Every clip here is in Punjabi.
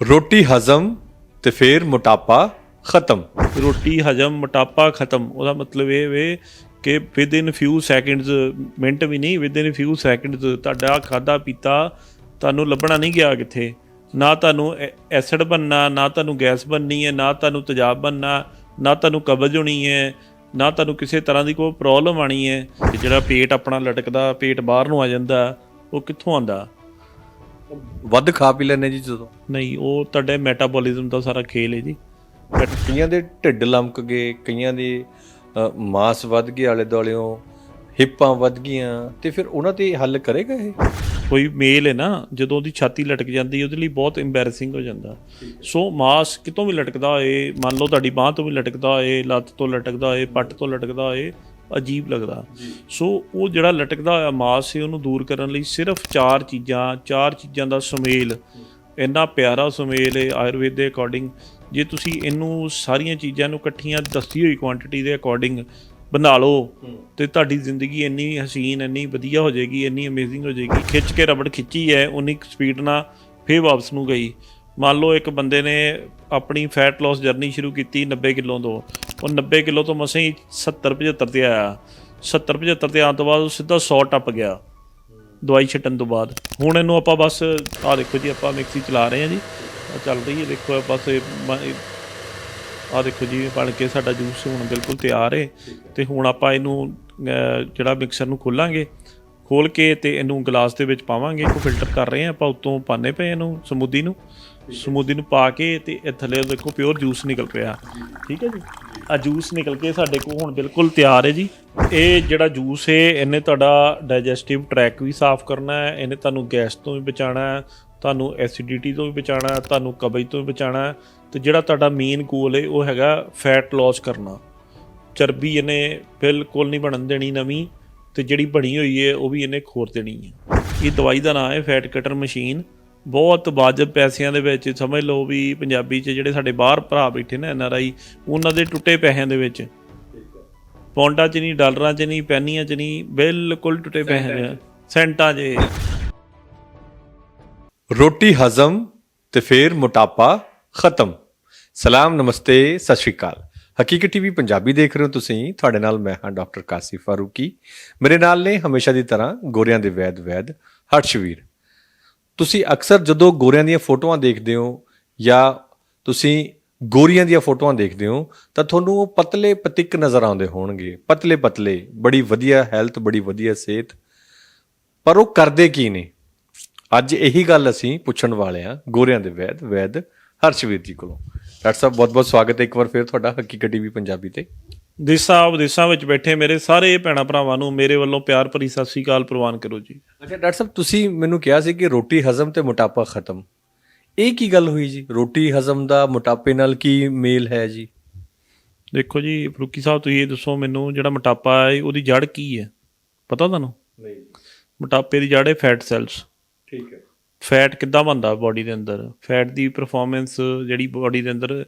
ਰੋਟੀ ਹਜ਼ਮ ਤੇ ਫਿਰ ਮੋਟਾਪਾ ਖਤਮ। ਰੋਟੀ ਹਜਮ, ਮੋਟਾਪਾ ਖਤਮ। ਉਹਦਾ ਮਤਲਬ ਇਹ ਵੇ ਕਿ within few seconds minute ਵੀ ਨਹੀਂ ਵਿਦ ਇਨ ਫਿਊ ਸੈਕਿੰਡਸ ਤੁਹਾਡਾ ਖਾਦਾ ਪੀਤਾ, ਤੁਹਾਨੂੰ ਲੱਭਣਾ ਨਹੀਂ ਗਿਆ ਕਿੱਥੇ। ਨਾ ਤੁਹਾਨੂੰ ਐਸਿਡ ਬਣਨਾ, ਨਾ ਤੁਹਾਨੂੰ ਗੈਸ ਬਣਨੀ ਹੈ, ਨਾ ਤੁਹਾਨੂੰ ਤੇਜ਼ਾਬ ਬਣਨਾ, ਨਾ ਤੁਹਾਨੂੰ ਕਬਜ਼ ਹੋਣੀ ਹੈ, ਨਾ ਤੁਹਾਨੂੰ ਕਿਸੇ ਤਰ੍ਹਾਂ ਦੀ ਕੋਈ ਪ੍ਰੋਬਲਮ ਆਣੀ ਹੈ। ਜਿਹੜਾ ਪੇਟ ਆਪਣਾ ਲਟਕਦਾ, ਪੇਟ ਬਾਹਰ ਨੂੰ ਆ ਜਾਂਦਾ, ਉਹ ਕਿੱਥੋਂ ਆਂਦਾ ਵੱਧ ਖਾ ਪੀ ਲੈਣੇ ਜੀ ਜਦੋਂ? ਨਹੀਂ ਉਹ ਤੁਹਾਡੇ ਮੈਟਾਬੋਲਿਜ਼ਮ ਦਾ ਸਾਰਾ ਖੇਲ ਹੈ ਜੀ। ਕਈਆਂ ਦੇ ਢਿੱਡ ਲਮਕ ਗਏ ਕਈਆਂ ਦੇ ਮਾਸ ਵੱਧ ਗਏ ਆਲੇ ਦੁਆਲਿਓਂ ਹਿੱਪਾਂ ਵੱਧ ਗਈਆਂ ਤੇ ਫਿਰ ਉਹਨਾਂ ਤੇ ਹੱਲ ਕਰੇਗਾ ਇਹ? ਕੋਈ ਮੇਲ ਹੈ ਨਾ ਜਦੋਂ ਉਹਦੀ ਛਾਤੀ ਲਟਕ ਜਾਂਦੀ ਉਹਦੇ ਲਈ ਬਹੁਤ ਇੰਬੈਰਸਿੰਗ ਹੋ ਜਾਂਦਾ। ਸੋ ਮਾਸ ਕਿਤੋਂ ਵੀ ਲਟਕਦਾ ਏ ਮੰਨ ਲਓ ਤੁਹਾਡੀ ਬਾਹ ਤੋਂ ਵੀ ਲਟਕਦਾ ਏ ਲੱਤ ਤੋਂ ਲਟਕਦਾ ਏ ਪੱਟ ਤੋਂ ਲਟਕਦਾ ਏ ਅਜੀਬ ਲੱਗਦਾ। ਸੋ ਉਹ ਜਿਹੜਾ ਲਟਕਦਾ ਹੋਇਆ ਮਾਸ ਹੈ ਉਹਨੂੰ ਦੂਰ ਕਰਨ ਲਈ ਸਿਰਫ ਚਾਰ ਚੀਜ਼ਾਂ ਚਾਰ ਚੀਜ਼ਾਂ ਦਾ ਸੁਮੇਲ ਇੰਨਾ ਪਿਆਰਾ ਸੁਮੇਲ ਹੈ ਆਯੁਰਵੇਦ ਦੇ ਅਕੋਰਡਿੰਗ ਜੇ ਤੁਸੀਂ ਇਹਨੂੰ ਸਾਰੀਆਂ ਚੀਜ਼ਾਂ ਨੂੰ ਇਕੱਠੀਆਂ ਦੱਸੀ ਹੋਈ ਕੁਆਂਟੀਟੀ ਦੇ ਅਕੋਰਡਿੰਗ ਬਣਾ ਲਓ ਤੇ ਤੁਹਾਡੀ ਜ਼ਿੰਦਗੀ ਇੰਨੀ ਹਸੀਨ ਇੰਨੀ ਵਧੀਆ ਹੋ ਜਾਏਗੀ ਇੰਨੀ ਅਮੇਜ਼ਿੰਗ ਹੋ ਜਾਏਗੀ ਖਿੱਚ ਕੇ ਰਬੜ ਖਿੱਚੀ ਹੈ ਉਨੀ ਸਪੀਡ ਨਾਲ ਫੇਰ ਵਾਪਸ ਨੂੰ ਗਈ। ਮੰਨ ਲਓ ਇੱਕ ਬੰਦੇ ਨੇ ਆਪਣੀ ਫੈਟ ਲਾਸ ਜਰਨੀ ਸ਼ੁਰੂ ਕੀਤੀ 90 ਕਿਲੋ ਤੋਂ, ਉਹ 90 ਕਿਲੋ ਤੋਂ ਮਸਾਂ ਹੀ 70 75 ਤੇ ਆਇਆ। 70 75 ਤੇ ਆਉਣ ਤੋਂ ਬਾਅਦ ਉਹ ਸਿੱਧਾ 100 ਟੱਪ ਗਿਆ ਦਵਾਈ ਛੱਡਣ ਤੋਂ ਬਾਅਦ। ਹੁਣ ਇਹਨੂੰ ਆਪਾਂ ਬਸ, ਆਹ ਦੇਖੋ ਜੀ, ਆਪਾਂ ਮਿਕਸੀ ਚਲਾ ਰਹੇ ਹਾਂ ਜੀ। ਚੱਲ ਰਹੀ ਹੈ, ਦੇਖੋ ਬਸ ਆਹ ਦੇਖੋ ਜੀ ਬਣ ਕੇ ਸਾਡਾ ਜੂਸ ਹੁਣ ਬਿਲਕੁਲ ਤਿਆਰ ਹੈ ਤੇ ਹੁਣ ਆਪਾਂ ਇਹਨੂੰ ਜਿਹੜਾ ਮਿਕਸਰ ਨੂੰ ਖੋਲਾਂਗੇ, ਖੋਲ ਕੇ ਤੇ ਇਹਨੂੰ ਗਲਾਸ ਦੇ ਵਿੱਚ ਪਾਵਾਂਗੇ। ਕੋ ਫਿਲਟਰ ਕਰ ਰਹੇ ਹਾਂ ਆਪਾਂ, ਉਤੋਂ ਪਾਣੇ ਪਏ ਇਹਨੂੰ ਸਮੂਦੀ ਨੂੰ। ਸਮੂਦੀ ਨੂੰ ਪਾ ਕੇ ਤੇ ਇਹ ਥੱਲੇ ਦੇਖੋ ਪਿਓਰ ਜੂਸ ਨਿਕਲ ਪਿਆ। ਠੀਕ ਹੈ ਜੀ? ਆ ਜੂਸ ਨਿਕਲ ਕੇ ਸਾਡੇ ਕੋਲ ਹੁਣ ਬਿਲਕੁਲ ਤਿਆਰ ਹੈ ਜੀ। ਇਹ ਜਿਹੜਾ ਜੂਸ ਹੈ, ਇਹਨੇ ਤੁਹਾਡਾ ਡਾਈਜੈਸਟਿਵ ਟਰੈਕ ਵੀ ਸਾਫ਼ ਕਰਨਾ ਹੈ, ਇਹਨੇ ਤੁਹਾਨੂੰ ਗੈਸ ਤੋਂ ਵੀ ਬਚਾਉਣਾ ਹੈ, ਤੁਹਾਨੂੰ ਐਸਿਡਿਟੀ ਤੋਂ ਵੀ ਬਚਾਉਣਾ ਹੈ, ਤੁਹਾਨੂੰ ਕਬਜ਼ ਤੋਂ ਵੀ ਬਚਾਉਣਾ ਹੈ। ਤੇ ਜਿਹੜਾ ਤੁਹਾਡਾ ਮੇਨ ਗੋਲ ਹੈ, ਉਹ ਹੈਗਾ ਫੈਟ ਲਾਸ ਕਰਨਾ। ਚਰਬੀ ਇਹਨੇ ਬਿਲਕੁਲ ਨਹੀਂ ਬਣਨ ਦੇਣੀ ਨਵੀਂ, ਤੇ ਜਿਹੜੀ ਬਣੀ ਹੋਈ ਹੈ, ਉਹ ਵੀ ਇਹਨੇ ਖੋਰ ਦੇਣੀ ਹੈ। ਇਹ ਦਵਾਈ ਦਾ ਨਾਮ ਹੈ ਫੈਟ ਕਟਰ ਮਸ਼ੀਨ ਬਹੁਤ ਵਾਜਬ ਪੈਸਿਆਂ ਦੇ ਵਿੱਚ, ਸਮਝ ਲਓ ਵੀ ਪੰਜਾਬੀ 'ਚ ਜਿਹੜੇ ਸਾਡੇ ਬਾਹਰ ਭਰਾ ਬੈਠੇ ਨੇ ਐਨ ਆਰ ਆਈ, ਉਹਨਾਂ ਦੇ ਟੁੱਟੇ ਪੈਸਿਆਂ ਦੇ ਵਿੱਚ। ਪੌਂਡਾਂ 'ਚ ਨਹੀਂ, ਡਾਲਰਾਂ 'ਚ ਨਹੀਂ, ਪੈਨੀਆਂ 'ਚ ਨਹੀਂ, ਬਿਲਕੁਲ ਟੁੱਟੇ ਪੈਸੇ ਨੇ ਸੈਂਟਾਂ 'ਚ। ਰੋਟੀ ਹਜ਼ਮ ਤੇ ਫਿਰ ਮੋਟਾਪਾ ਖਤਮ। ਸਲਾਮ, ਨਮਸਤੇ, ਸਤਿ ਸ਼੍ਰੀ ਅਕਾਲ। ਹਕੀਕਤ ਟੀਵੀ ਪੰਜਾਬੀ ਦੇਖ ਰਹੇ ਹੋ ਤੁਸੀਂ। ਤੁਹਾਡੇ ਨਾਲ ਮੈਂ ਹਾਂ ਡਾਕਟਰ ਕਾਸਿਫ ਫਾਰੂਕੀ। ਮੇਰੇ ਨਾਲ ਨੇ ਹਮੇਸ਼ਾ ਦੀ ਤਰ੍ਹਾਂ ਗੋਰਿਆਂ ਦੇ ਵੈਦ ਵੈਦ ਹਰਸ਼ਵੀਰ। ਤੁਸੀਂ ਅਕਸਰ ਜਦੋਂ ਗੋਰਿਆਂ ਦੀਆਂ ਫੋਟੋਆਂ ਦੇਖਦੇ ਹੋ ਜਾਂ ਤੁਸੀਂ ਗੋਰੀਆਂ ਦੀਆਂ ਫੋਟੋਆਂ ਦੇਖਦੇ ਹੋ, ਤਾਂ ਤੁਹਾਨੂੰ ਉਹ ਪਤਲੇ ਪਤਿਕ ਨਜ਼ਰ ਆਉਂਦੇ ਹੋਣਗੇ। ਪਤਲੇ ਪਤਲੇ, ਬੜੀ ਵਧੀਆ ਹੈਲਥ ਬੜੀ ਵਧੀਆ ਸਿਹਤ। ਪਰ ਉਹ ਕਰਦੇ ਕੀ ਨੇ? ਅੱਜ ਇਹੀ ਗੱਲ ਅਸੀਂ ਪੁੱਛਣ ਵਾਲੇ ਹਾਂ ਗੋਰਿਆਂ ਦੇ ਵੈਦ ਵੈਦ ਹਰਸ਼ਵੀਰ ਜੀ ਕੋਲੋਂ। ਡਾਕਟਰ ਸਾਹਿਬ ਬਹੁਤ ਬਹੁਤ ਸਵਾਗਤ ਹੈ ਇੱਕ ਵਾਰ ਫਿਰ ਤੁਹਾਡਾ ਹਕੀਕਤ ਟੀਵੀ ਪੰਜਾਬੀ ਤੇ। ਦੇਸਾਂ ਵਿਦੇਸਾਂ ਵਿੱਚ ਬੈਠੇ ਮੇਰੇ ਸਾਰੇ ਭੈਣਾਂ ਭਰਾਵਾਂ ਨੂੰ ਮੇਰੇ ਵੱਲੋਂ ਪਿਆਰ ਭਰੀ ਸਤਿ ਸ੍ਰੀ ਅਕਾਲ ਪ੍ਰਵਾਨ ਕਰੋ ਜੀ। ਅੱਛਾ ਡਾਕਟਰ ਸਾਹਿਬ ਤੁਸੀਂ ਮੈਨੂੰ ਕਿਹਾ ਸੀ ਕਿ ਰੋਟੀ ਹਜ਼ਮ ਤੇ ਮੋਟਾਪਾ ਖਤਮ। ਇਹ ਕੀ ਗੱਲ ਹੋਈ ਜੀ? ਰੋਟੀ ਹਜ਼ਮ ਦਾ ਮੋਟਾਪੇ ਨਾਲ ਕੀ ਮੇਲ ਹੈ ਜੀ? ਦੇਖੋ ਜੀ ਫਰੂਕੀ ਸਾਹਿਬ ਤੁਸੀਂ ਇਹ ਦੱਸੋ ਮੈਨੂੰ ਜਿਹੜਾ ਮੋਟਾਪਾ ਹੈ ਉਹਦੀ ਜੜ ਕੀ ਹੈ? ਪਤਾ ਤੁਹਾਨੂੰ? ਨਹੀਂ। ਮੋਟਾਪੇ ਦੀ ਜੜ ਹੈ ਫੈਟ ਸੈਲਸ। ਠੀਕ ਹੈ। ਫੈਟ ਕਿੱਦਾਂ ਬਣਦਾ ਬਾਡੀ ਦੇ ਅੰਦਰ? ਫੈਟ ਦੀ ਪਰਫਾਰਮੈਂਸ ਜਿਹੜੀ ਬਾਡੀ ਦੇ ਅੰਦਰ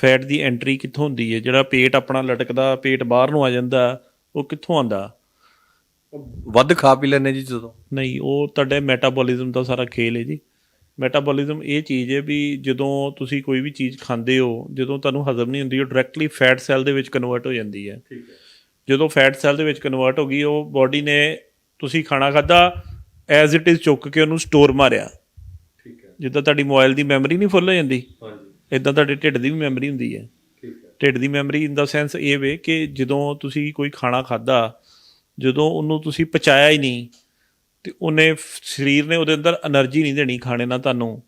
ਫੈਟ ਦੀ ਐਂਟਰੀ ਕਿੱਥੋਂ ਹੁੰਦੀ ਹੈ? ਜਿਹੜਾ ਪੇਟ ਆਪਣਾ ਲਟਕਦਾ ਪੇਟ ਬਾਹਰ ਨੂੰ ਆ ਜਾਂਦਾ ਉਹ ਕਿੱਥੋਂ ਆਂਦਾ ਵੱਧ ਖਾ ਪੀ ਲੈਣੇ ਜੀ ਜਦੋਂ। ਨਹੀਂ ਉਹ ਤੁਹਾਡੇ ਮੈਟਾਬੋਲਿਜ਼ਮ ਦਾ ਸਾਰਾ ਖੇਲ ਹੈ ਜੀ। ਮੈਟਾਬੋਲਿਜ਼ਮ ਇਹ ਚੀਜ਼ ਹੈ ਵੀ ਜਦੋਂ ਤੁਸੀਂ ਕੋਈ ਵੀ ਚੀਜ਼ ਖਾਂਦੇ ਹੋ ਜਦੋਂ ਤੁਹਾਨੂੰ ਹਜ਼ਮ ਨਹੀਂ ਹੁੰਦੀ ਉਹ ਡਾਇਰੈਕਟਲੀ ਫੈਟ ਸੈੱਲ ਦੇ ਵਿੱਚ ਕਨਵਰਟ ਹੋ ਜਾਂਦੀ ਹੈ। ਠੀਕ ਹੈ। ਜਦੋਂ ਫੈਟ ਸੈੱਲ ਦੇ ਵਿੱਚ ਕਨਵਰਟ ਹੋ ਗਈ ਉਹ ਬਾਡੀ ਨੇ ਤੁਸੀਂ ਖਾਣਾ ਖਾਦਾ ਐਜ਼ ਇਟ ਇਜ਼ ਚੁੱਕ ਕੇ ਉਹਨੂੰ ਸਟੋਰ ਮਾਰਿਆ। ਠੀਕ ਹੈ। ਜਿੱਦਾਂ ਤੁਹਾਡੀ ਮੋਬਾਈਲ ਦੀ ਮੈਮਰੀ ਨਹੀਂ ਫੁੱਲ ਹੋ ਜਾਂਦੀ। ਹਾਂਜੀ। ਇਦਾਂ ਤੁਹਾਡੇ ਢਿੱਡ ਦੀ ਵੀ ਮੈਮਰੀ ਹੁੰਦੀ ਹੈ। ਢਿੱਡ ਦੀ ਮੈਮਰੀ ਇਨ ਦਾ ਸੈਂਸ ਇਹ ਵੇ ਕਿ ਜਦੋਂ ਤੁਸੀਂ ਕੋਈ ਖਾਣਾ ਖਾਦਾ ਜਦੋਂ ਉਹਨੂੰ ਤੁਸੀਂ ਪਚਾਇਆ ਹੀ ਨਹੀਂ ਤੇ ਉਹਨੇ ਸਰੀਰ ਨੇ ਉਹਦੇ ਅੰਦਰ એનર્ਜੀ ਨਹੀਂ ਦੇਣੀ ਖਾਣੇ ਨਾਲ ਤੁਹਾਨੂੰ।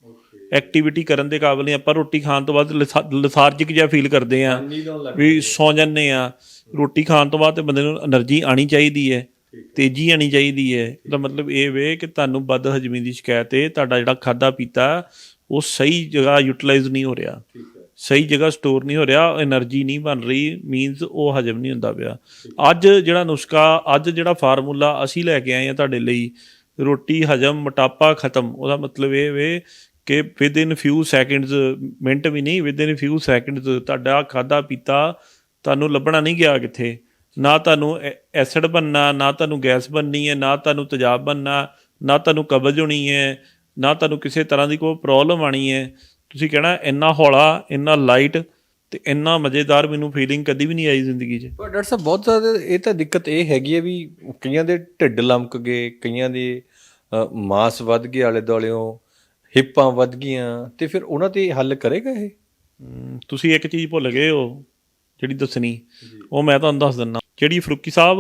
ਐਕਟੀਵਿਟੀ ਕਰਨ ਦੇ ਕਾਬਿਲ ਨਹੀਂ ਆਪਾਂ ਰੋਟੀ ਖਾਣ ਤੋਂ ਬਾਅਦ ਲਥਾਰਜਿਕ ਜਿਹਾ ਫੀਲ ਕਰਦੇ ਆ ਵੀ ਸੌ ਜਾਂਦੇ ਆ ਰੋਟੀ ਖਾਣ ਤੋਂ ਬਾਅਦ ਤੇ ਬੰਦੇ ਨੂੰ એનર્ਜੀ ਆਣੀ ਚਾਹੀਦੀ ਹੈ ਤੇਜ਼ੀ ਆਣੀ ਚਾਹੀਦੀ ਹੈ। ਦਾ ਮਤਲਬ ਇਹ ਵੇ ਕਿ ਤੁਹਾਨੂੰ ਵੱਧ ਹਜਮੀ ਦੀ ਸ਼ਿਕਾਇਤ ਹੈ ਤੁਹਾਡਾ ਜਿਹੜਾ ਖਾਦਾ ਪੀਤਾ ਉਹ ਸਹੀ ਜਗ੍ਹਾ ਯੂਟਿਲਾਈਜ਼ ਨਹੀਂ ਹੋ ਰਿਹਾ। ਸਹੀ ਜਗ੍ਹਾ ਸਟੋਰ ਨਹੀਂ ਹੋ ਰਿਹਾ એનર્ਜੀ ਨਹੀਂ ਬਣ ਰਹੀ ਮੀਨਸ ਉਹ ਹਜਮ ਨਹੀਂ ਹੁੰਦਾ ਪਿਆ। ਅੱਜ ਜਿਹੜਾ ਨੁਸਖਾ ਅੱਜ ਜਿਹੜਾ ਫਾਰਮੂਲਾ ਅਸੀਂ ਲੈ ਕੇ ਆਏ ਆ ਤੁਹਾਡੇ ਲਈ ਰੋਟੀ ਹਜਮ ਮੋਟਾਪਾ ਖਤਮ ਉਹਦਾ ਮਤਲਬ ਇਹ ਵੇ ਕਿ within few seconds minute ਵੀ ਨਹੀਂ ਵਿਦ ਇਨ ਫਿਊ ਸੈਕਿੰਡਸ ਤੁਹਾਡਾ ਖਾਦਾ ਪੀਤਾ ਤੁਹਾਨੂੰ ਲੱਭਣਾ ਨਹੀਂ ਗਿਆ ਕਿੱਥੇ। ਨਾ ਤੁਹਾਨੂੰ ਐਸਿਡ ਬੰਨਾ ਨਾ ਤੁਹਾਨੂੰ ਗੈਸ ਬੰਨੀ ਹੈ ਨਾ ਤੁਹਾਨੂੰ ਤਜਾਬ ਬੰਨਾ ਨਾ ਤੁਹਾਨੂੰ ਕਬਜ਼ ਹੋਣੀ ਹੈ ਨਾ ਤੁਹਾਨੂੰ ਕਿਸੇ ਤਰ੍ਹਾਂ ਦੀ ਕੋਈ ਪ੍ਰੋਬਲਮ ਆਣੀ ਹੈ। ਤੁਸੀਂ ਕਹਿਣਾ ਇੰਨਾ ਹੌਲਾ ਇੰਨਾ ਲਾਈਟ ਤੇ ਇੰਨਾ ਮਜ਼ੇਦਾਰ ਮੈਨੂੰ ਫੀਲਿੰਗ ਕਦੀ ਵੀ ਨਹੀਂ ਆਈ ਜ਼ਿੰਦਗੀ 'ਚ। ਪਰ ਡਾਕਟਰ ਸਾਹਿਬ ਬਹੁਤ ਜ਼ਿਆਦਾ ਇਹ ਤਾਂ ਦਿੱਕਤ ਇਹ ਹੈਗੀ ਹੈ ਵੀ ਕਈਆਂ ਦੇ ਢਿੱਡ ਲਮਕ ਗਏ ਕਈਆਂ ਦੇ ਮਾਸ ਵੱਧ ਗਏ ਆਲੇ ਦੁਆਲਿਓਂ ਹਿੱਪਾਂ ਵੱਧ ਗਈਆਂ ਤੇ ਫਿਰ ਉਹਨਾਂ ਤੇ ਹੱਲ ਕਰੇਗਾ ਇਹ? ਤੁਸੀਂ ਇੱਕ ਚੀਜ਼ ਭੁੱਲ ਗਏ ਹੋ ਜਿਹੜੀ ਦੱਸਣੀ। ਉਹ ਮੈਂ ਤੁਹਾਨੂੰ ਦੱਸ ਦਿੰਦਾ। ਜਿਹੜੀ ਫਰੂਕੀ ਸਾਹਿਬ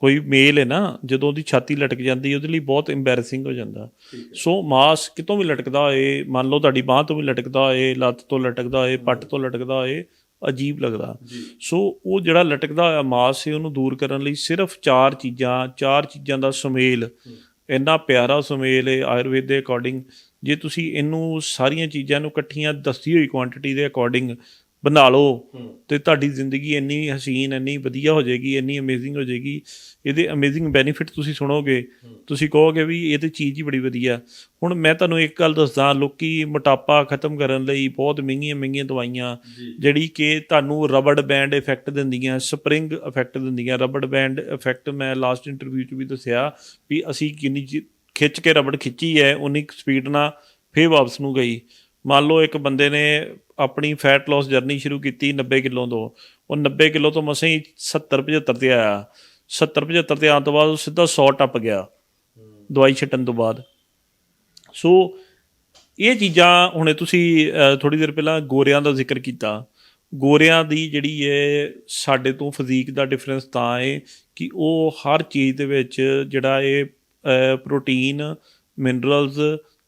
ਕੋਈ ਮੇਲ ਹੈ ਨਾ ਜਦੋਂ ਉਹਦੀ ਛਾਤੀ ਲਟਕ ਜਾਂਦੀ ਉਹਦੇ ਲਈ ਬਹੁਤ ਇੰਬੈਰੈਸਿੰਗ ਹੋ ਜਾਂਦਾ। ਸੋ ਮਾਸ ਕਿਤੋਂ ਵੀ ਲਟਕਦਾ ਏ ਮੰਨ ਲਓ ਤੁਹਾਡੀ ਬਾਹ ਤੋਂ ਵੀ ਲਟਕਦਾ ਏ ਲੱਤ ਤੋਂ ਲਟਕਦਾ ਏ ਪੱਟ ਤੋਂ ਲਟਕਦਾ ਏ ਅਜੀਬ ਲੱਗਦਾ। ਸੋ ਉਹ ਜਿਹੜਾ ਲਟਕਦਾ ਹੋਇਆ ਮਾਸ ਹੈ ਉਹਨੂੰ ਦੂਰ ਕਰਨ ਲਈ ਸਿਰਫ ਚਾਰ ਚੀਜ਼ਾਂ ਚਾਰ ਚੀਜ਼ਾਂ ਦਾ ਸੁਮੇਲ। ਇੰਨਾ ਪਿਆਰਾ ਸੁਮੇਲ ਹੈ ਆਯੁਰਵੇਦ ਦੇ ਅਕੋਰਡਿੰਗ ਜੇ ਤੁਸੀਂ ਇਹਨੂੰ ਸਾਰੀਆਂ ਚੀਜ਼ਾਂ ਨੂੰ ਇਕੱਠੀਆਂ ਦੱਸੀ ਹੋਈ ਕੁਆਂਟੀਟੀ ਦੇ ਅਕੋਰਡਿੰਗ ਬਣਾ ਲਓ ਤੇ ਤੁਹਾਡੀ ਜ਼ਿੰਦਗੀ ਇੰਨੀ ਹਸੀਨ ਇੰਨੀ ਵਧੀਆ ਹੋ ਜਾਏਗੀ ਇੰਨੀ ਅਮੇਜ਼ਿੰਗ ਹੋ ਜਾਏਗੀ। ਇਹਦੇ ਅਮੇਜ਼ਿੰਗ ਬੈਨੀਫਿਟ ਤੁਸੀਂ ਸੁਣੋਗੇ। ਤੁਸੀਂ ਕਹੋਗੇ ਵੀ ਇਹ ਤੇ ਚੀਜ਼ ਹੀ ਬੜੀ ਵਧੀਆ। ਹੁਣ ਮੈਂ ਤੁਹਾਨੂੰ ਇੱਕ ਗੱਲ ਦੱਸਦਾ ਲੋਕੀ ਮੋਟਾਪਾ ਖਤਮ ਕਰਨ ਲਈ ਬਹੁਤ ਮਹਿੰਗੀਆਂ ਮਹਿੰਗੀਆਂ ਦਵਾਈਆਂ ਜਿਹੜੀ ਕਿ ਤੁਹਾਨੂੰ ਰਬੜ ਬੈਂਡ ਇਫੈਕਟ ਦਿੰਦੀਆਂ ਸਪਰਿੰਗ ਇਫੈਕਟ ਦਿੰਦੀਆਂ। ਰਬੜ ਬੈਂਡ ਇਫੈਕਟ ਮੈਂ ਲਾਸਟ ਇੰਟਰਵਿਊ 'ਚ ਵੀ ਦੱਸਿਆ ਵੀ ਅਸੀਂ ਕਿੰਨੀ ਖਿੱਚ ਕੇ ਰਬੜ ਖਿੱਚੀ ਹੈ ਉਨੀ ਸਪੀਡ ਨਾਲ ਫੇਰ ਵਾਪਸ ਨੂੰ ਗਈ। ਮੰਨ ਲਓ ਇੱਕ ਬੰਦੇ ਨੇ ਆਪਣੀ ਫੈਟ ਲਾਸ ਜਰਨੀ ਸ਼ੁਰੂ ਕੀਤੀ 90 ਕਿਲੋ ਤੋਂ, ਉਹ 90 ਕਿਲੋ ਤੋਂ ਮਸਾਂ ਹੀ 70 75 ਤੇ ਆਇਆ। 70 75 ਤੇ ਆਉਣ ਤੋਂ ਬਾਅਦ ਉਹ ਸਿੱਧਾ 100 ਟੱਪ ਗਿਆ ਦਵਾਈ ਛੱਡਣ ਤੋਂ ਬਾਅਦ। ਸੋ ਇਹ ਚੀਜ਼ਾਂ ਹੁਣੇ ਤੁਸੀਂ ਥੋੜੀ ਦੇਰ ਪਹਿਲਾਂ ਗੋਰਿਆਂ ਦਾ ਜ਼ਿਕਰ ਕੀਤਾ। ਗੋਰਿਆਂ ਦੀ ਜਿਹੜੀ ਹੈ ਸਾਡੇ ਤੋਂ ਫਿਜ਼ੀਕ ਦਾ ਡਿਫਰੈਂਸ ਤਾਂ ਹੈ ਕਿ ਉਹ ਹਰ ਚੀਜ਼ ਦੇ ਵਿੱਚ ਜਿਹੜਾ ਇਹ ਪ੍ਰੋਟੀਨ ਮਿਨਰਲਸ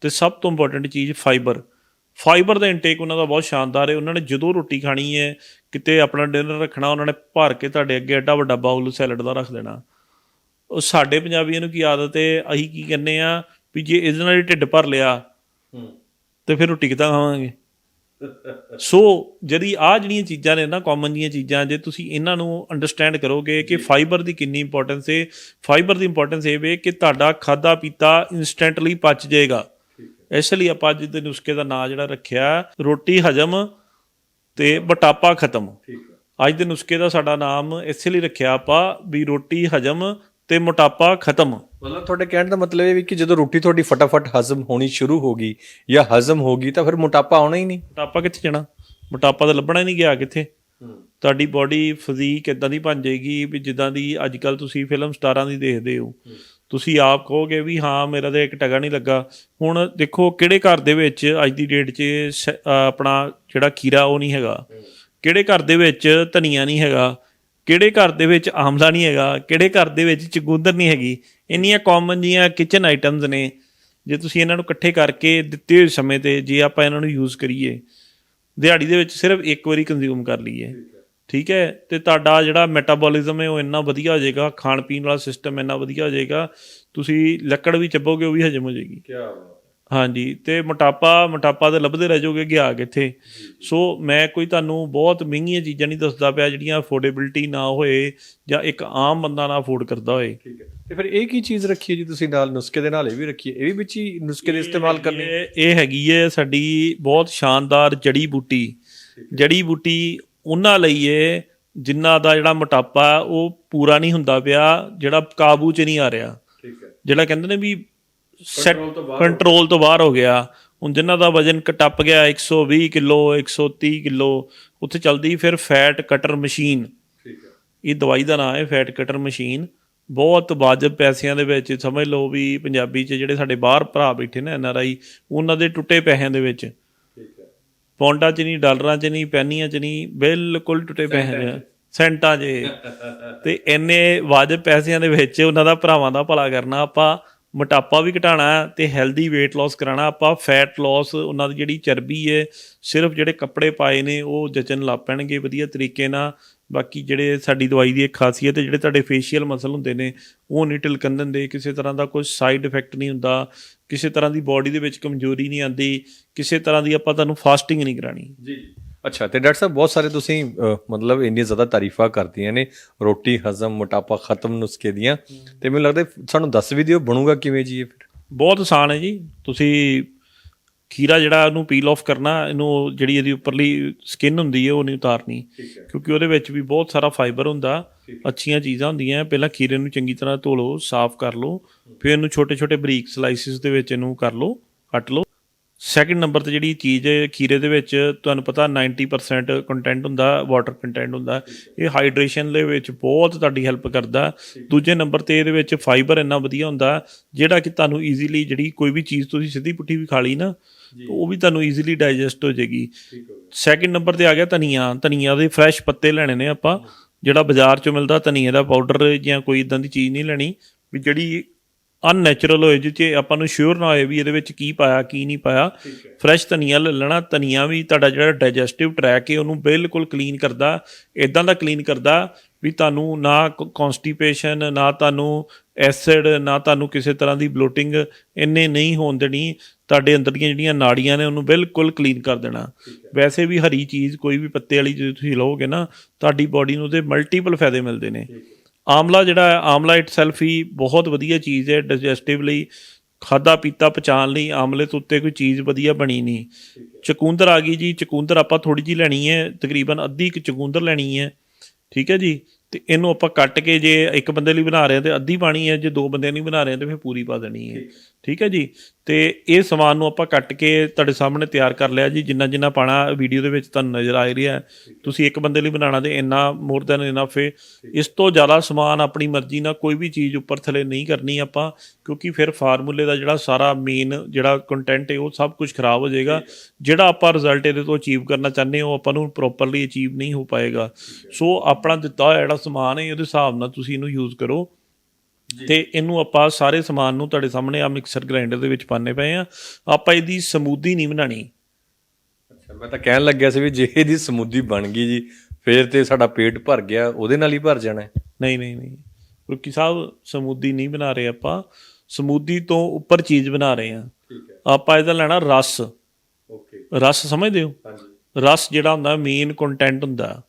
ਤੇ ਸਭ ਤੋਂ ਇੰਪੋਰਟੈਂਟ ਚੀਜ਼ ਫਾਈਬਰ ਫਾਈਬਰ ਦਾ ਇਨਟੇਕ ਉਹਨਾਂ ਦਾ ਬਹੁਤ ਸ਼ਾਨਦਾਰ ਹੈ। ਉਹਨਾਂ ਨੇ ਜਦੋਂ ਰੋਟੀ ਖਾਣੀ ਹੈ ਕਿਤੇ ਆਪਣਾ ਡਿਨਰ ਰੱਖਣਾ ਉਹਨਾਂ ਨੇ ਭਰ ਕੇ ਤੁਹਾਡੇ ਅੱਗੇ ਐਡਾ ਵੱਡਾ ਬਾਉਲ ਸੈਲਡ ਦਾ ਰੱਖ ਦੇਣਾ। ਉਹ ਸਾਡੇ ਪੰਜਾਬੀਆਂ ਨੂੰ ਕੀ ਆਦਤ ਹੈ? ਅਸੀਂ ਕੀ ਕਹਿੰਦੇ ਆ ਵੀ ਜੇ ਇਹਦੇ ਨਾਲ ਹੀ ਢਿੱਡ ਭਰ ਲਿਆ ਤੇ ਫਿਰ ਰੋਟੀ ਕਿੱਦਾਂ ਖਾਵਾਂਗੇ? ਸੋ ਜਿਹੜੀ ਆ ਜਿਹੜੀਆਂ ਚੀਜ਼ਾਂ ਨੇ ਨਾ ਕਾਮਨ ਜੀਆਂ ਚੀਜ਼ਾਂ ਜੇ ਤੁਸੀਂ ਇਹਨਾਂ ਨੂੰ ਅੰਡਰਸਟੈਂਡ ਕਰੋਗੇ ਕਿ ਫਾਈਬਰ ਦੀ ਕਿੰਨੀ ਇੰਪੋਰਟੈਂਸ ਹੈ ਫਾਈਬਰ ਦੀ ਇੰਪੋਰਟੈਂਸ ਇਹ ਵੇ ਕਿ ਤੁਹਾਡਾ ਖਾਦਾ ਪੀਤਾ ਇਨਸਟੈਂਟਲੀ ਪਚ ਜਾਏਗਾ। ਇਸ ਲਈ ਆਪਾਂ ਅੱਜ ਦੇ ਨੁਸਖੇ ਦਾ ਨਾਂ ਜਿਹੜਾ ਰੱਖਿਆ ਰੋਟੀ ਹਜਮ ਤੇ ਮੋਟਾਪਾ ਖਤਮ। ਅੱਜ ਦੇ ਨੁਸਖੇ ਦਾ ਸਾਡਾ ਨਾਮ ਇਸੇ ਲਈ ਰੱਖਿਆ ਆਪਾਂ ਵੀ ਰੋਟੀ ਹਜਮ ਤੇ ਮੋਟਾਪਾ ਖਤਮ। ਮਤਲਬ ਤੁਹਾਡੇ ਕਹਿਣ ਦਾ ਮਤਲਬ ਇਹ ਵੀ ਕਿ ਜਦੋਂ ਰੋਟੀ ਤੁਹਾਡੀ ਫਟਾਫਟ ਹਜ਼ਮ ਹੋਣੀ ਸ਼ੁਰੂ ਹੋ ਗਈ ਜਾਂ ਹਜ਼ਮ ਹੋ ਗਈ ਤਾਂ ਫਿਰ ਮੋਟਾਪਾ ਆਉਣਾ ਹੀ ਨਹੀਂ। ਮੋਟਾਪਾ ਕਿੱਥੇ ਜਾਣਾ? ਮੋਟਾਪਾ ਤਾਂ ਲੱਭਣਾ ਹੀ ਨਹੀਂ ਗਿਆ ਕਿੱਥੇ? ਤੁਹਾਡੀ ਬਾਡੀ ਫਿਜ਼ੀਕ ਇਦਾਂ ਦੀ ਬਣ ਜਾਏਗੀ ਵੀ ਜਿੱਦਾਂ ਦੀ ਅੱਜ ਕੱਲ ਤੁਸੀਂ ਫਿਲਮ ਸਟਾਰਾਂ ਦੀ ਦੇਖਦੇ ਹੋ। ਤੁਸੀਂ ਆਪ ਕਹੋਗੇ ਵੀ ਹਾਂ, ਮੇਰਾ ਤਾਂ ਇੱਕ ਟਗਾ ਨਹੀਂ ਲੱਗਾ। ਹੁਣ ਦੇਖੋ, ਕਿਹੜੇ ਘਰ ਦੇ ਵਿੱਚ ਅੱਜ ਦੀ ਡੇਟ 'ਚ ਸ- ਆਪਣਾ ਜਿਹੜਾ ਖੀਰਾ ਉਹ ਨਹੀਂ ਹੈਗਾ? ਕਿਹੜੇ ਘਰ ਦੇ ਵਿੱਚ ਧਨੀਆ ਨਹੀਂ ਹੈਗਾ? ਕਿਹੜੇ ਘਰ ਦੇ ਵਿੱਚ ਆਮਲਾ ਨਹੀਂ ਹੈਗਾ? ਕਿਹੜੇ ਘਰ ਦੇ ਵਿੱਚ ਚਗੁੰਦਰ ਨਹੀਂ ਹੈਗੀ? ਇੰਨੀਆਂ ਕਾਮਨ ਜੀਆਂ ਕਿਚਨ ਆਈਟਮਸ ਨੇ, ਜੇ ਤੁਸੀਂ ਇਹਨਾਂ ਨੂੰ ਇਕੱਠੇ ਕਰਕੇ ਦਿੱਤੇ ਹੋਏ ਸਮੇਂ ਤੇ ਜੇ ਆਪਾਂ ਇਹਨਾਂ ਨੂੰ ਯੂਜ਼ ਕਰੀਏ, ਦਿਹਾੜੀ ਦੇ ਵਿੱਚ ਸਿਰਫ ਇੱਕ ਵਾਰੀ ਕੰਜ਼ਿਊਮ ਕਰ ਲਈਏ। ਠੀਕ ਹੈ? ਤੇ ਤੁਹਾਡਾ ਜਿਹੜਾ ਮੈਟਾਬੋਲਿਜ਼ਮ ਹੈ ਉਹ ਇੰਨਾ ਵਧੀਆ ਹੋ ਜਾਏਗਾ ਖਾਣ ਪੀਣ ਵਾਲਾ ਸਿਸਟਮ ਇੰਨਾ ਵਧੀਆ ਹੋ ਜਾਏਗਾ ਤੁਸੀਂ ਲੱਕੜ ਵੀ ਚੱਬੋਗੇ ਉਹ ਵੀ ਹਜਮ ਹੋ ਜਾਏਗੀ। ਕੀ ਹਾਂਜੀ ਤੇ ਮੋਟਾਪਾ ਮੋਟਾਪਾ ਤੇ ਲੱਭਦੇ ਰਹਿ ਜਾਓਗੇ ਗਿਆ ਕਿੱਥੇ ਸੋ ਮੈਂ ਕੋਈ ਤੁਹਾਨੂੰ ਬਹੁਤ ਮਹਿੰਗੀਆਂ ਚੀਜ਼ਾਂ ਨਹੀਂ ਦੱਸਦਾ ਪਿਆ ਜਿਹੜੀਆਂ ਅਫੋਰਡੇਬਿਲਟੀ ਨਾ ਹੋਏ ਜਾਂ ਇੱਕ ਆਮ ਬੰਦਾ ਨਾ ਅਫੋਰਡ ਕਰਦਾ ਹੋਏ। ਠੀਕ ਹੈ। ਤੇ ਫਿਰ ਇਹ ਕੀ ਚੀਜ਼ ਰੱਖੀ ਹੈ ਜੀ ਤੁਸੀਂ ਨਾਲ ਨੁਸਖੇ ਦੇ ਨਾਲ ਇਹ ਵੀ ਰੱਖੀ ਹੈ? ਇਹ ਵੀ ਵਿੱਚ ਹੀ ਨੁਸਖੇ ਦੇ ਇਸਤੇਮਾਲ ਕਰਨੇ ਇਹ ਇਹ ਹੈਗੀ ਹੈ ਸਾਡੀ ਬਹੁਤ ਸ਼ਾਨਦਾਰ ਜੜੀ ਬੂਟੀ। ਜੜੀ ਬੂਟੀ ਉਹਨਾਂ ਲਈ ਹੈ ਜਿਨ੍ਹਾਂ ਦਾ ਜਿਹੜਾ ਮੋਟਾਪਾ ਉਹ ਪੂਰਾ ਨਹੀਂ ਹੁੰਦਾ ਪਿਆ ਜਿਹੜਾ ਕਾਬੂ 'ਚ ਨਹੀਂ ਆ ਰਿਹਾ। ਠੀਕ ਹੈ। ਜਿਹੜਾ ਕਹਿੰਦੇ ਨੇ ਵੀ ਕੰਟਰੋਲ ਤੋਂ ਬਾਹਰ ਹੋ ਗਿਆ। ਹੁਣ ਜਿਨ੍ਹਾਂ ਦਾ ਵਜਨ ਟੱਪ ਗਿਆ 120 ਕਿਲੋ 130 ਕਿਲੋ ਉੱਥੇ ਚਲਦੀ ਫਿਰ ਫੈਟ ਕਟਰ ਮਸ਼ੀਨ ਠੀਕ ਹੈ। ਇਹ ਦਵਾਈ ਦਾ ਨਾਮ ਹੈ ਫੈਟ ਕਟਰ ਮਸ਼ੀਨ ਬਹੁਤ ਵਾਜਬ ਪੈਸਿਆਂ ਦੇ ਵਿੱਚ ਸਮਝ ਲਓ ਵੀ ਪੰਜਾਬੀ 'ਚ ਜਿਹੜੇ ਸਾਡੇ ਬਾਹਰ ਭਰਾ ਬੈਠੇ ਨੇ ਐਨਆਰਆਈ ਉਹਨਾਂ ਦੇ ਟੁੱਟੇ ਪੈਸਿਆਂ ਦੇ ਵਿੱਚ। ਪੌਂਡਾਂ 'ਚ ਨਹੀਂ ਡਾਲਰਾਂ 'ਚ ਨਹੀਂ ਪੈਨੀਆਂ 'ਚ ਨਹੀਂ ਬਿਲਕੁਲ ਟੁੱਟੇ ਪੈਸੇ ਨੇ ਸੈਂਟਾਂ 'ਚ। ਤੇ ਇੰਨੇ ਵਾਜਬ ਪੈਸਿਆਂ ਦੇ ਵਿੱਚ ਉਹਨਾਂ ਦਾ ਭਰਾਵਾਂ ਦਾ ਭਲਾ ਕਰਨਾ ਆਪਾਂ ਮੋਟਾਪਾ ਵੀ ਘਟਾਣਾ ਤੇ ਹੈਲਦੀ weight loss ਕਰਾਣਾ ਆਪਾਂ ਫੈਟ loss, ਉਹਨਾਂ ਦੀ ਜਿਹੜੀ ਚਰਬੀ ਹੈ ਸਿਰਫ ਜਿਹੜੇ ਕੱਪੜੇ ਪਾਏ ਨੇ, ਉਹ ਜਚਨ ਲੱਗ ਪੈਣਗੇ ਵਧੀਆ ਤਰੀਕੇ ਨਾਲ। ਬਾਕੀ ਜਿਹੜੇ ਸਾਡੀ ਦਵਾਈ ਦੀ ਇੱਕ ਖਾਸੀਅਤ ਹੈ, ਜਿਹੜੇ ਤੁਹਾਡੇ ਫੇਸ਼ੀਅਲ ਮਸਲ ਹੁੰਦੇ ਨੇ, ਉਹ ਨਹੀਂ ਢਿਲਕਣ ਦਿੰਦੇ। ਕਿਸੇ ਤਰ੍ਹਾਂ ਦਾ ਕੋਈ ਸਾਈਡ ਇਫੈਕਟ ਨਹੀਂ ਹੁੰਦਾ। ਕਿਸੇ ਤਰ੍ਹਾਂ ਦੀ ਬਾਡੀ ਦੇ ਵਿੱਚ ਕਮਜ਼ੋਰੀ ਨਹੀਂ ਆਉਂਦੀ। ਕਿਸੇ ਤਰ੍ਹਾਂ ਦੀ ਆਪਾਂ ਤੁਹਾਨੂੰ ਫਾਸਟਿੰਗ ਨਹੀਂ ਕਰਾਣੀ ਜੀ। ਅੱਛਾ ਤੇ ਡਾਕਟਰ ਸਾਹਿਬ ਬਹੁਤ ਸਾਰੇ ਤੁਸੀਂ ਮਤਲਬ ਇੰਨੀ ਜ਼ਿਆਦਾ ਤਾਰੀਫਾਂ ਕਰਦੀਆਂ ਨੇ ਰੋਟੀ ਹਜ਼ਮ ਮੋਟਾਪਾ ਖਤਮ ਨੁਸਖੇ ਦੀਆਂ ਤੇ ਮੈਨੂੰ ਲੱਗਦਾ ਸਾਨੂੰ ਦੱਸ ਵੀ ਦਿਓ ਬਣੂਗਾ ਕਿਵੇਂ ਜੀ ਇਹ ਫਿਰ? ਬਹੁਤ ਆਸਾਨ ਹੈ ਜੀ ਤੁਸੀਂ ਖੀਰਾ ਜਿਹੜਾ ਉਹਨੂੰ ਪੀਲ ਆਫ ਕਰਨਾ ਇਹਨੂੰ ਜਿਹੜੀ ਇਹਦੀ ਉੱਪਰਲੀ ਸਕਿਨ ਹੁੰਦੀ ਹੈ ਉਹ ਨਹੀਂ ਉਤਾਰਨੀ ਕਿਉਂਕਿ ਉਹਦੇ ਵਿੱਚ ਵੀ ਬਹੁਤ ਸਾਰਾ ਫਾਈਬਰ ਹੁੰਦਾ ਅੱਛੀਆਂ ਚੀਜ਼ਾਂ ਹੁੰਦੀਆਂ ਪਹਿਲਾਂ ਖੀਰੇ ਨੂੰ ਚੰਗੀ ਤਰ੍ਹਾਂ ਧੋ ਲਓ ਸਾਫ਼ ਕਰ ਲਓ ਫਿਰ ਇਹਨੂੰ ਛੋਟੇ ਛੋਟੇ ਬਰੀਕ ਸਲਾਈਸਿਸ ਦੇ ਵਿੱਚ ਇਹਨੂੰ ਕਰ ਲਓ ਕੱਟ ਲਓ। ਸੈਕਿੰਡ ਨੰਬਰ ਤੇ ਜਿਹੜੀ ਚੀਜ਼ ਹੈ ਖੀਰੇ ਦੇ ਵਿੱਚ ਤੁਹਾਨੂੰ ਪਤਾ 90% ਕੰਟੈਂਟ ਹੁੰਦਾ ਵਾਟਰ ਕੰਟੈਂਟ ਹੁੰਦਾ। ਇਹ ਹਾਈਡਰੇਸ਼ਨ ਦੇ ਵਿੱਚ ਬਹੁਤ ਤੁਹਾਡੀ ਹੈਲਪ ਕਰਦਾ। ਦੂਜੇ ਨੰਬਰ ਤੇ ਇਹਦੇ ਵਿੱਚ ਫਾਈਬਰ ਇੰਨਾ ਵਧੀਆ ਹੁੰਦਾ ਜਿਹੜਾ ਕਿ ਤੁਹਾਨੂੰ ਈਜ਼ੀਲੀ ਜਿਹੜੀ ਕੋਈ ਵੀ ਚੀਜ਼ ਤੁਸੀਂ ਸਿੱਧੀ ਪੁੱਠੀ ਵੀ ਖਾ ਲਈ ਨਾ ਉਹ ਵੀ ਤੁਹਾਨੂੰ ਈਜ਼ੀਲੀ ਡਾਈਜੈਸਟ ਹੋ ਜਾਏਗੀ। ਸੈਕਿੰਡ ਨੰਬਰ ਤੇ ਆ ਗਿਆ ਧਨੀਆ। ਧਨੀਆ ਦੇ ਫਰੈਸ਼ ਪੱਤੇ ਲੈਣੇ ਨੇ ਆਪਾਂ। ਜਿਹੜਾ ਬਾਜ਼ਾਰ ਚੋਂ ਮਿਲਦਾ ਧਨੀਏ ਦਾ ਪਾਊਡਰ ਜਾਂ ਕੋਈ ਇਦਾਂ ਦੀ ਚੀਜ਼ ਨਹੀਂ ਲੈਣੀ ਵੀ ਜਿਹੜੀ ਅਨਨੈਚੁਰਲ ਹੋਏ ਜਿੱਥੇ ਆਪਾਂ ਨੂੰ ਸ਼ੋਰ ਨਾ ਹੋਏ ਵੀ ਇਹਦੇ ਵਿੱਚ ਕੀ ਪਾਇਆ ਕੀ ਨਹੀਂ ਪਾਇਆ ਫਰੈਸ਼ ਧਨੀਆ ਲੈ ਲੈਣਾ ਧਨੀਆ ਵੀ ਤੁਹਾਡਾ ਜਿਹੜਾ ਡਾਈਜੈਸਟਿਵ ਟਰੈਕ ਹੈ ਉਹਨੂੰ ਬਿਲਕੁਲ ਕਲੀਨ ਕਰਦਾ ਇਦਾਂ ਦਾ ਕਲੀਨ ਕਰਦਾ ਵੀ ਤੁਹਾਨੂੰ ਨਾ ਕਨਸਟੀਪੇਸ਼ਨ ਨਾ ਤੁਹਾਨੂੰ ਐਸਿਡ ਨਾ ਤੁਹਾਨੂੰ ਕਿਸੇ ਤਰ੍ਹਾਂ ਦੀ ਬਲੋਟਿੰਗ ਇੰਨੇ ਨਹੀਂ ਹੋਣ ਦੇਣੀ ਤੁਹਾਡੇ ਅੰਦਰ ਦੀਆਂ ਜਿਹੜੀਆਂ ਨਾੜੀਆਂ ਨੇ ਉਹਨੂੰ ਬਿਲਕੁਲ ਕਲੀਨ ਕਰ ਦੇਣਾ। ਵੈਸੇ ਵੀ ਹਰੀ ਚੀਜ਼ ਕੋਈ ਵੀ ਪੱਤੇ ਵਾਲੀ ਜੇ ਤੁਸੀਂ ਲਓਗੇ ਨਾ ਤੁਹਾਡੀ ਬਾਡੀ ਨੂੰ ਉਹਦੇ ਮਲਟੀਪਲ ਫਾਇਦੇ ਮਿਲਦੇ ਨੇ। ਆਮਲਾ ਜਿਹੜਾ ਹੈ, ਆਮਲਾ ਇਟਸੈਲਫ ਹੀ ਬਹੁਤ ਵਧੀਆ ਚੀਜ਼ ਹੈ ਡਾਈਜੈਸਟਿਵ ਲਈ ਖਾਦਾ ਪੀਤਾ ਪਚਾਣ ਲਈ ਆਮਲੇ ਤੋਂ ਉੱਤੇ ਕੋਈ ਚੀਜ਼ ਵਧੀਆ ਬਣੀ ਨਹੀਂ। ਚਕੁੰਦਰ ਆ ਗਈ ਜੀ, ਚਕੁੰਦਰ ਆਪਾਂ ਥੋੜੀ ਜੀ ਲੈਣੀ ਹੈ, ਤਕਰੀਬਨ ਅੱਧੀ ਇੱਕ ਚਕੁੰਦਰ ਲੈਣੀ ਹੈ, ਠੀਕ ਹੈ ਜੀ? ਤੇ ਇਹਨੂੰ ਆਪਾਂ ਕੱਟ ਕੇ ਜੇ ਇੱਕ ਬੰਦੇ ਲਈ ਬਣਾ ਰਹੇ ਹਾਂ ਤੇ ਅੱਧੀ ਪਾਣੀ ਹੈ, ਜੇ ਦੋ ਬੰਦਿਆਂ ਲਈ ਬਣਾ ਰਹੇ ਹਾਂ ਤੇ ਫਿਰ ਪੂਰੀ ਪਾ ਦੇਣੀ ਹੈ। ਠੀਕ ਹੈ ਜੀ? ਤੇ ਇਹ ਸਮਾਨ ਨੂੰ ਆਪਾਂ ਕੱਟ ਕੇ ਤੁਹਾਡੇ ਸਾਹਮਣੇ ਤਿਆਰ ਕਰ ਲਿਆ ਜੀ। ਜਿੰਨਾ ਜਿੰਨਾ ਪਾਣਾ ਵੀਡੀਓ ਦੇ ਵਿੱਚ ਤੁਹਾਨੂੰ ਨਜ਼ਰ ਆ ਰਿਹਾ ਹੈ ਤੁਸੀਂ ਇੱਕ ਬੰਦੇ ਲਈ ਬਣਾਉਣਾ ਤੇ ਇੰਨਾ ਮੋਰ ਦੈਨ ਇਨਫ ਹੈ ਇਸ ਤੋਂ ਜ਼ਿਆਦਾ ਸਮਾਨ ਆਪਣੀ ਮਰਜ਼ੀ ਨਾਲ ਕੋਈ ਵੀ ਚੀਜ਼ ਉੱਪਰ ਥੱਲੇ ਨਹੀਂ ਕਰਨੀ ਆਪਾਂ ਕਿਉਂਕਿ ਫਿਰ ਫਾਰਮੂਲੇ ਦਾ ਜਿਹੜਾ ਸਾਰਾ ਮੇਨ ਜਿਹੜਾ ਕੰਟੈਂਟ ਹੈ ਉਹ ਸਭ ਕੁਝ ਖਰਾਬ ਹੋ ਜਾਏਗਾ। ਜਿਹੜਾ ਆਪਾਂ ਰਿਜ਼ਲਟ ਇਹਦੇ ਤੋਂ ਅਚੀਵ ਕਰਨਾ ਚਾਹੁੰਦੇ ਹੋ ਆਪਾਂ ਨੂੰ ਪ੍ਰੋਪਰਲੀ ਅਚੀਵ ਨਹੀਂ ਹੋ ਪਾਏਗਾ। ਸੋ ਆਪਣਾ ਦਿੱਤਾ ਹੋਇਆ ਜਿਹੜਾ ਸਮਾਨ ਹੈ ਉਹਦੇ ਹਿਸਾਬ ਨਾਲ ਤੁਸੀਂ ਇਹਨੂੰ ਯੂਜ਼ ਕਰੋ। ਤੇ ਇਹਨੂੰ ਆਪਾਂ ਸਾਰੇ ਸਮਾਨ ਨੂੰ ਤੁਹਾਡੇ ਸਾਹਮਣੇ ਆ ਮਿਕਸਰ ਗ੍ਰਾਈਂਡਰ ਦੇ ਵਿੱਚ ਪਾਣੇ ਪਏ ਆ। ਆਪਾਂ ਇਹਦੀ ਸਮੂਦੀ ਨਹੀਂ ਬਣਾਣੀ ਅੱਛਾ ਮੈਂ ਤਾਂ ਕਹਿਣ ਲੱਗਿਆ ਸੀ ਵੀ ਜੇ ਇਹਦੀ ਸਮੁੱਦੀ ਬਣ ਗਈ ਜੀ ਫੇਰ ਤੇ ਸਾਡਾ ਪੇਟ ਭਰ ਗਿਆ ਉਹਦੇ ਨਾਲ ਹੀ ਭਰ ਜਾਣਾ ਨਹੀਂ ਨਹੀਂ ਨਹੀਂ। ਰੁਕੀ ਸਾਹਿਬ ਸਮੂਦੀ ਨਹੀਂ ਬਣਾ ਰਹੇ ਆਪਾਂ। ਸਮੂਦੀ ਤੋਂ ਉੱਪਰ ਚੀਜ਼ ਬਣਾ ਰਹੇ ਆ। ਠੀਕ ਹੈ। ਆਪਾਂ ਇਹਦਾ ਲੈਣਾ ਰਸ। ਓਕੇ। ਰਸ ਸਮਝਦੇ ਹੋ? ਹਾਂਜੀ। ਰਸ ਜਿਹੜਾ ਹੁੰਦਾ ਮੇਨ ਕੰਟੈਂਟ ਹੁੰਦਾ।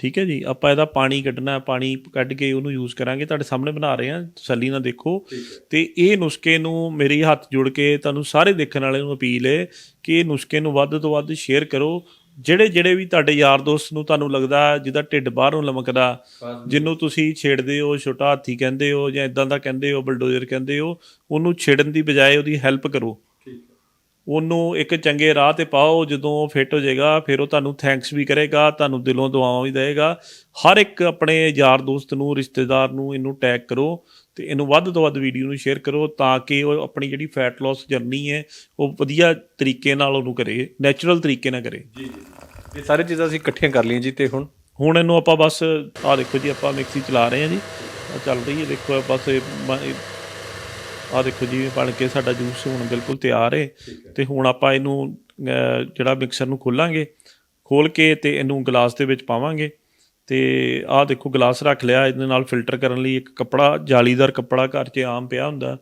ਠੀਕ ਹੈ ਜੀ? ਆਪਾਂ ਇਹਦਾ ਪਾਣੀ ਕੱਢਣਾ ਹੈ, ਪਾਣੀ ਕੱਢ ਕੇ ਉਹਨੂੰ ਯੂਜ਼ ਕਰਾਂਗੇ। ਤੁਹਾਡੇ ਸਾਹਮਣੇ ਬਣਾ ਰਹੇ ਹਾਂ ਤਸੱਲੀ ਨਾਲ ਦੇਖੋ। ਤੇ ਇਹ ਨੁਸਖੇ ਨੂੰ ਮੇਰੇ ਹੱਥ ਜੁੜ ਕੇ ਤੁਹਾਨੂੰ ਸਾਰੇ ਦੇਖਣ ਵਾਲਿਆਂ ਨੂੰ ਅਪੀਲ ਹੈ ਕਿ ਇਹ ਨੁਸਖੇ ਨੂੰ ਵੱਧ ਤੋਂ ਵੱਧ ਸ਼ੇਅਰ ਕਰੋ। ਜਿਹੜੇ ਜਿਹੜੇ ਵੀ ਤੁਹਾਡੇ ਯਾਰ ਦੋਸਤ ਨੂੰ ਤੁਹਾਨੂੰ ਲੱਗਦਾ ਜਿਹਦਾ ਢਿੱਡ ਬਾਹਰੋਂ ਲਮਕਦਾ ਜਿਹਨੂੰ ਤੁਸੀਂ ਛੇੜਦੇ ਹੋ ਛੋਟਾ ਹਾਥੀ ਕਹਿੰਦੇ ਹੋ ਜਾਂ ਇਦਾਂ ਦਾ ਕਹਿੰਦੇ ਹੋ ਬਲਡੋਜ਼ਰ ਕਹਿੰਦੇ ਹੋ ਉਹਨੂੰ ਛੇੜਨ ਦੀ ਬਜਾਏ ਉਹਦੀ ਹੈਲਪ ਕਰੋ। ਉਹਨੂੰ ਇੱਕ ਚੰਗੇ ਰਾਹ ਤੇ ਪਾਓ ਜਦੋਂ ਉਹ ਫਿੱਟ ਹੋ ਜਾਏਗਾ ਫਿਰ ਉਹ ਤੁਹਾਨੂੰ ਥੈਂਕਸ ਵੀ ਕਰੇਗਾ ਤੁਹਾਨੂੰ ਦਿਲੋਂ ਦੁਆਵਾਂ ਵੀ ਦੇਵੇਗਾ। ਹਰ ਇੱਕ ਆਪਣੇ ਯਾਰ ਦੋਸਤ ਨੂੰ ਰਿਸ਼ਤੇਦਾਰ ਨੂੰ ਇਹਨੂੰ ਟੈਗ ਕਰੋ ਤੇ ਇਹਨੂੰ ਵੱਧ ਤੋਂ ਵੱਧ ਵੀਡੀਓ ਨੂੰ ਸ਼ੇਅਰ ਕਰੋ ਤਾਂ ਕਿ ਉਹ ਆਪਣੀ ਜਿਹੜੀ ਫੈਟ ਲਾਸ ਜਰਨੀ ਹੈ ਉਹ ਵਧੀਆ ਤਰੀਕੇ ਨਾਲ ਉਹਨੂੰ ਕਰੇ ਨੈਚੁਰਲ ਤਰੀਕੇ ਨਾਲ ਕਰੇ। ਜੀ ਜੀ। ਇਹ ਸਾਰੀ ਚੀਜ਼ਾਂ ਅਸੀਂ ਇਕੱਠੀਆਂ ਕਰ ਲਈਆਂ ਜੀ ਤੇ ਹੁਣ? ਹੁਣ ਇਹਨੂੰ ਆਪਾਂ ਬਸ ਆਹ ਦੇਖੋ ਜੀ ਆਪਾਂ ਮਿਕਸੀ ਚਲਾ ਰਹੇ ਹਾਂ ਜੀ। ਚੱਲ ਰਹੀ ਹੈ ਦੇਖੋ ਇਹ ਬਸ ਆਹ ਦੇਖੋ ਜੀ ਬਣ ਕੇ ਸਾਡਾ ਜੂਸ ਹੁਣ ਬਿਲਕੁਲ ਤਿਆਰ ਹੈ। ਤੇ ਹੁਣ ਆਪਾਂ ਇਹਨੂੰ ਜਿਹੜਾ ਮਿਕਸਰ ਨੂੰ ਖੋਲਾਂਗੇ ਖੋਲ ਕੇ ਤੇ ਇਹਨੂੰ ਗਲਾਸ ਦੇ ਵਿੱਚ ਪਾਵਾਂਗੇ। ਤੇ ਆਹ ਦੇਖੋ ਗਲਾਸ ਰੱਖ ਲਿਆ ਇਹਦੇ ਨਾਲ ਫਿਲਟਰ ਕਰਨ ਲਈ ਇੱਕ ਕੱਪੜਾ ਜਾਲੀਦਾਰ ਕੱਪੜਾ ਘਰ 'ਚ ਆਮ ਪਿਆ ਹੁੰਦਾ।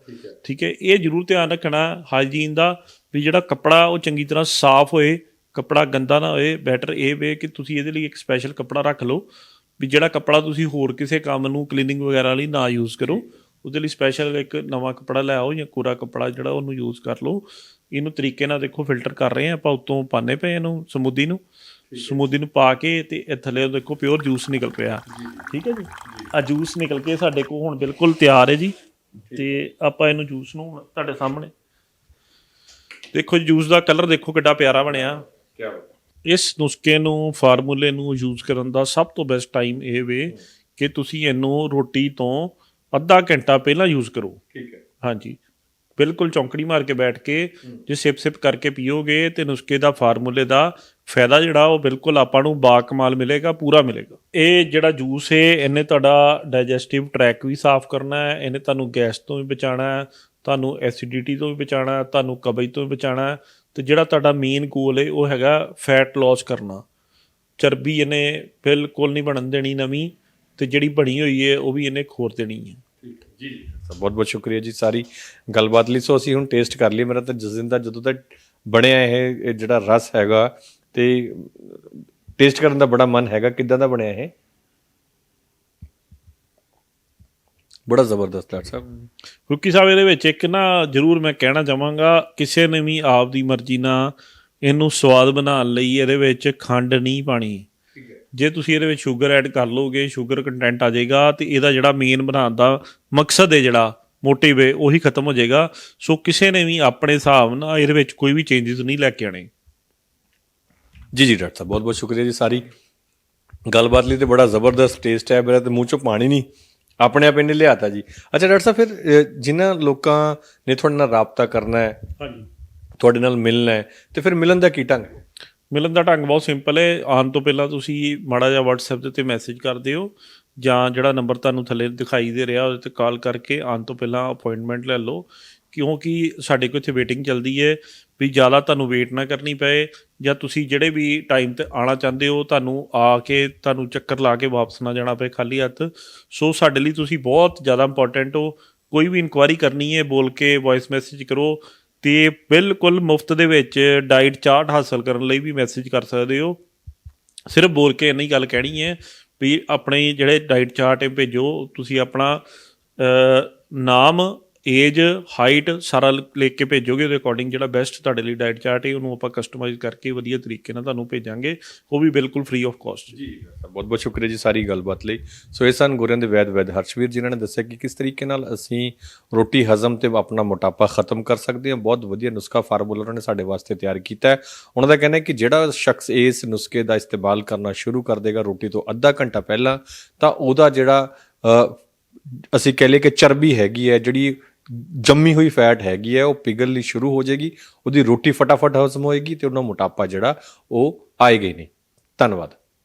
ਠੀਕ ਹੈ। ਇਹ ਜ਼ਰੂਰ ਧਿਆਨ ਰੱਖਣਾ ਹਾਈਜੀਨ ਦਾ ਵੀ ਜਿਹੜਾ ਕੱਪੜਾ ਉਹ ਚੰਗੀ ਤਰ੍ਹਾਂ ਸਾਫ਼ ਹੋਏ ਕੱਪੜਾ ਗੰਦਾ ਨਾ ਹੋਏ ਬੈਟਰ ਇਹ ਵੇ ਕਿ ਤੁਸੀਂ ਇਹਦੇ ਲਈ ਇੱਕ ਸਪੈਸ਼ਲ ਕੱਪੜਾ ਰੱਖ ਲਓ ਵੀ ਜਿਹੜਾ ਕੱਪੜਾ ਤੁਸੀਂ ਹੋਰ ਕਿਸੇ ਕੰਮ ਨੂੰ ਕਲੀਨਿੰਗ ਵਗੈਰਾ ਲਈ ਨਾ ਯੂਜ਼ ਕਰੋ। ਉਹਦੇ ਲਈ ਸਪੈਸ਼ਲ ਇੱਕ ਨਵਾਂ ਕੱਪੜਾ ਲੈ ਆਓ ਜਾਂ ਕੋਰਾ ਕੱਪੜਾ ਜਿਹੜਾ ਉਹਨੂੰ ਯੂਜ਼ ਕਰ ਲਓ। ਇਹਨੂੰ ਤਰੀਕੇ ਨਾਲ ਦੇਖੋ ਫਿਲਟਰ ਕਰ ਰਹੇ ਆ ਆਪਾਂ ਉਤੋਂ ਪਾਣੇ ਪਏ ਇਹਨੂੰ ਸਮੂਦੀ ਨੂੰ। ਸਮੂਦੀ ਨੂੰ ਪਾ ਕੇ ਤੇ ਇਹ ਥੱਲੇ ਦੇਖੋ ਪਿਓਰ ਜੂਸ ਨਿਕਲ ਪਿਆ। ਠੀਕ ਹੈ ਜੀ? ਆ ਜੂਸ ਨਿਕਲ ਕੇ ਸਾਡੇ ਕੋਲ ਹੁਣ ਬਿਲਕੁਲ ਤਿਆਰ ਹੈ ਜੀ। ਤੇ ਆਪਾਂ ਇਹਨੂੰ ਜੂਸ ਨੂੰ ਹੁਣ ਤੁਹਾਡੇ ਸਾਹਮਣੇ। ਦੇਖੋ ਜੂਸ ਦਾ ਕਲਰ ਦੇਖੋ ਕਿੱਡਾ ਪਿਆਰਾ ਬਣਿਆ। ਕੀ ਬਾਤ ਇਸ ਨੁਸਖੇ ਨੂੰ ਫਾਰਮੂਲੇ ਨੂੰ ਯੂਜ਼ ਕਰਨ ਦਾ ਸਭ ਤੋਂ ਬੈਸਟ ਟਾਈਮ ਇਹ ਵੇ ਕਿ ਤੁਸੀਂ ਇਹਨੂੰ ਰੋਟੀ ਤੋਂ ਅੱਧਾ ਘੰਟਾ ਪਹਿਲਾਂ ਯੂਜ਼ ਕਰੋ। ਠੀਕ ਹੈ। ਹਾਂਜੀ। ਬਿਲਕੁਲ ਚੌਂਕੜੀ ਮਾਰ ਕੇ ਬੈਠ ਕੇ ਜੇ ਸਿਪ ਸਿਪ ਕਰਕੇ ਪੀਓਗੇ ਤੇ ਨੁਸਖੇ ਦਾ ਫਾਰਮੂਲੇ ਦਾ ਫਾਇਦਾ ਜਿਹੜਾ ਉਹ ਬਿਲਕੁਲ ਆਪਾਂ ਨੂੰ ਬਾਕਮਾਲ ਮਿਲੇਗਾ ਪੂਰਾ ਮਿਲੇਗਾ। ਇਹ ਜਿਹੜਾ ਜੂਸ ਹੈ ਇਹਨੇ ਤੁਹਾਡਾ ਡਾਈਜੈਸਟਿਵ ਟਰੈਕ ਵੀ ਸਾਫ਼ ਕਰਨਾ ਹੈ ਇਹਨੇ ਤੁਹਾਨੂੰ ਗੈਸ ਤੋਂ ਵੀ ਬਚਾਉਣਾ ਹੈ ਤੁਹਾਨੂੰ ਐਸਿਡਿਟੀ ਤੋਂ ਵੀ ਬਚਾਉਣਾ ਹੈ ਤੁਹਾਨੂੰ ਕਬਜ਼ ਤੋਂ ਵੀ ਬਚਾਉਣਾ ਹੈ ਤੇ ਜਿਹੜਾ ਤੁਹਾਡਾ ਮੇਨ ਗੋਲ ਹੈ ਉਹ ਹੈਗਾ ਫੈਟ ਲਾਸ ਕਰਨਾ। ਚਰਬੀ ਇਹਨੇ ਬਿਲਕੁਲ ਨਹੀਂ ਬਣਨ ਦੇਣੀ ਨਵੀਂ। ਤੇ ਜਿਹੜੀ ਬਣੀ ਹੋਈ ਹੈ ਉਹ ਵੀ ਇਹਨੇ ਖੋਰ ਦੇਣੀ ਹੈ। ਜੀ ਜੀ। ਬਹੁਤ ਬਹੁਤ ਸ਼ੁਕਰੀਆ ਜੀ ਸਾਰੀ ਗੱਲਬਾਤ ਲਈ। ਸੋ ਅਸੀਂ ਹੁਣ ਟੇਸਟ ਕਰ ਲਈ ਮੇਰਾ ਤਾਂ ਜਿਸ ਦਿਨ ਦਾ ਜਦੋਂ ਤੱਕ ਬਣਿਆ ਇਹ ਜਿਹੜਾ ਰਸ ਹੈਗਾ ਤੇ ਟੇਸਟ ਕਰਨ ਦਾ ਬੜਾ ਮਨ ਹੈਗਾ। ਕਿੱਦਾਂ ਦਾ ਬਣਿਆ ਇਹ? ਬੜਾ ਜ਼ਬਰਦਸਤ ਡਾਕਟਰ ਸਾਹਿਬ ਰੁਕੀ ਸਾਹਿਬ ਇਹਦੇ ਵਿੱਚ ਇੱਕ ਨਾ ਜ਼ਰੂਰ ਮੈਂ ਕਹਿਣਾ ਚਾਹਾਂਗਾ ਕਿਸੇ ਨੇ ਵੀ ਆਪ ਦੀ ਮਰਜ਼ੀ ਨਾਲ ਇਹਨੂੰ ਸਵਾਦ ਬਣਾਉਣ ਲਈ ਇਹਦੇ ਵਿੱਚ ਖੰਡ ਨਹੀਂ ਪਾਣੀ। ਜੇ ਤੁਸੀਂ ਇਹਦੇ ਵਿੱਚ ਸ਼ੂਗਰ ਐਡ ਕਰ ਲੋਗੇ ਸ਼ੂਗਰ ਕੰਟੈਂਟ ਆ ਜਾਏਗਾ ਤੇ ਇਹਦਾ ਜਿਹੜਾ ਮੇਨ ਬਣਾਉਣ ਦਾ ਮਕਸਦ ਹੈ ਜਿਹੜਾ ਮੋਟਿਵ ਹੈ ਉਹੀ ਖਤਮ ਹੋ ਜਾਏਗਾ। ਸੋ ਕਿਸੇ ਨੇ ਵੀ ਆਪਣੇ ਹਿਸਾਬ ਨਾਲ ਇਹਦੇ ਵਿੱਚ ਕੋਈ ਵੀ ਚੇਂਜਸ ਨਹੀਂ ਲੈ ਕੇ ਆਣੇ ਜੀ ਜੀ ਡਾਕਟਰ ਸਾਹਿਬ ਬਹੁਤ ਬਹੁਤ ਸ਼ੁਕਰੀਆ ਜੀ ਸਾਰੀ। ਗੱਲਬਾਤ ਲਈ ਤੇ ਬੜਾ ਜ਼ਬਰਦਸਤ ਟੇਸਟ ਹੈ ਮੇਰਾ ਤੇ ਮੂੰਹ ਚੋਂ ਪਾਣੀ ਨਹੀਂ ਆਪਣੇ ਆਪ ਇਹਨੇ ਲਿਆਤਾ ਜੀ। ਅੱਛਾ ਡਾਕਟਰ ਸਾਹਿਬ ਫਿਰ ਜਿਨ੍ਹਾਂ ਲੋਕਾਂ ਨੇ ਤੁਹਾਡੇ ਨਾਲ ਰਾਬਤਾ ਕਰਨਾ ਹੈ ਹਾਂਜੀ। ਤੁਹਾਡੇ ਨਾਲ ਮਿਲਣਾ ਹੈ ਤੇ ਫਿਰ ਮਿਲਣ ਦਾ ਕੀ ਢੰਗ ਹੈ? ਮਿਲਣ ਦਾ ਢੰਗ ਬਹੁਤ ਸਿੰਪਲ ਹੈ। ਆਉਣ ਤੋਂ ਪਹਿਲਾਂ ਤੁਸੀਂ ਮਾੜਾ ਜਿਹਾ WhatsApp ਦੇ ਉੱਤੇ ਮੈਸੇਜ ਕਰ ਦਿਓ ਜਾਂ ਜਿਹੜਾ ਨੰਬਰ ਤੁਹਾਨੂੰ ਥੱਲੇ ਦਿਖਾਈ ਦੇ ਰਿਹਾ, ਉਹਦੇ ਤੇ ਕਾਲ ਕਰਕੇ ਆਉਣ ਤੋਂ ਪਹਿਲਾਂ ਅਪਾਇੰਟਮੈਂਟ ਲੈ ਲਓ। ਕਿਉਂਕਿ ਸਾਡੇ ਕੋਲ ਇੱਥੇ ਵੇਟਿੰਗ ਚੱਲਦੀ ਹੈ ਵੀ ਜ਼ਿਆਦਾ ਤੁਹਾਨੂੰ ਵੇਟ ਨਾ ਕਰਨੀ ਪਏ ਜਾਂ ਤੁਸੀਂ ਜਿਹੜੇ ਵੀ ਟਾਈਮ ਤੇ ਆਣਾ ਚਾਹੁੰਦੇ ਹੋ, ਤੁਹਾਨੂੰ ਆ ਕੇ ਤੁਹਾਨੂੰ ਚੱਕਰ ਲਾ ਕੇ ਵਾਪਸ ਨਾ ਜਾਣਾ ਪਏ ਖਾਲੀ ਹੱਥ। ਸੋ ਸਾਡੇ ਲਈ ਤੁਸੀਂ ਬਹੁਤ ਜ਼ਿਆਦਾ ਇੰਪੋਰਟੈਂਟ ਹੋ। ਕੋਈ ਵੀ ਇਨਕੁਆਇਰੀ ਕਰਨੀ ਹੈ, ਬੋਲ ਕੇ ਵੌਇਸ ਮੈਸੇਜ ਕਰੋ। ਤੇ ਬਿਲਕੁਲ ਮੁਫਤ ਦੇ ਵਿੱਚ ਡਾਈਟ ਚਾਰਟ ਹਾਸਲ ਕਰਨ ਲਈ ਵੀ ਮੈਸੇਜ ਕਰ ਸਕਦੇ ਹੋ। ਸਿਰਫ ਬੋਲ ਕੇ ਇੰਨੀ ਗੱਲ ਕਹਿਣੀ ਹੈ ਵੀ ਆਪਣੇ ਜਿਹੜੇ ਡਾਈਟ ਚਾਰਟ ਹੈ ਭੇਜੋ, ਤੁਸੀਂ ਆਪਣਾ ਨਾਮ ਏਜ ਹਾਈਟ ਸਾਰਾ ਲਿਖ ਕੇ ਭੇਜੋਗੇ ਉਹਦੇ ਅਕੋਰਡਿੰਗ ਜਿਹੜਾ ਬੈਸਟ ਤੁਹਾਡੇ ਲਈ ਡਾਈਟ ਚਾਰਟ ਹੈ, ਉਹਨੂੰ ਆਪਾਂ ਕਸਟਮਾਈਜ਼ ਕਰਕੇ ਵਧੀਆ ਤਰੀਕੇ ਨਾਲ ਤੁਹਾਨੂੰ ਭੇਜਾਂਗੇ। ਉਹ ਵੀ ਬਿਲਕੁਲ ਫ੍ਰੀ ਆਫ ਕਾਸਟ ਜੀ। ਬਹੁਤ ਬਹੁਤ ਸ਼ੁਕਰੀਆ ਜੀ ਸਾਰੀ ਗੱਲਬਾਤ ਲਈ। ਸੋ ਇਹ ਸਨ ਗੁਰਿਆਂ ਦੇ ਵੈਦ ਵੈਦ ਹਰਸ਼ਵੀਰ ਜਿਨ੍ਹਾਂ ਨੇ ਦੱਸਿਆ ਕਿ ਕਿਸ ਤਰੀਕੇ ਨਾਲ ਅਸੀਂ ਰੋਟੀ ਹਜ਼ਮ ਤੇ ਆਪਣਾ ਮੋਟਾਪਾ ਖਤਮ ਕਰ ਸਕਦੇ ਹਾਂ। ਬਹੁਤ ਵਧੀਆ ਨੁਸਖਾ ਫਾਰਮੂਲਾ ਉਹਨਾਂ ਨੇ ਸਾਡੇ ਵਾਸਤੇ ਤਿਆਰ ਕੀਤਾ ਹੈ। ਉਹਨਾਂ ਦਾ ਕਹਿਣਾ ਹੈ ਕਿ ਜਿਹੜਾ ਸ਼ਖਸ ਇਸ ਨੁਸਖੇ ਦਾ ਇਸਤੇਮਾਲ ਕਰਨਾ ਸ਼ੁਰੂ ਕਰ ਦੇਗਾ ਰੋਟੀ ਤੋਂ ਅੱਧਾ ਘੰਟਾ ਪਹਿਲਾਂ, ਤਾਂ ਉਹਦਾ ਜਿਹੜਾ ਅਸੀਂ ਕਹਿ ਲਈਏ ਕਿ ਚਰਬੀ ਹੈਗੀ ਹੈ, ਜਿਹੜੀ ਜੰਮੀ ਹੋਈ ਫੈਟ ਹੈਗੀ ਹੈ, ਉਹ ਪਿਘਲਣੀ ਸ਼ੁਰੂ ਹੋ ਜਾਏਗੀ, ਉਹਦੀ ਰੋਟੀ ਫਟਾਫਟ ਹਜ਼ਮ ਹੋਏਗੀ ਤੇ ਉਹਨਾਂ ਮੋਟਾਪਾ ਜਿਹੜਾ ਉਹ ਆਏਗਾ ਹੀ ਨਹੀਂ। ਧੰਨਵਾਦ।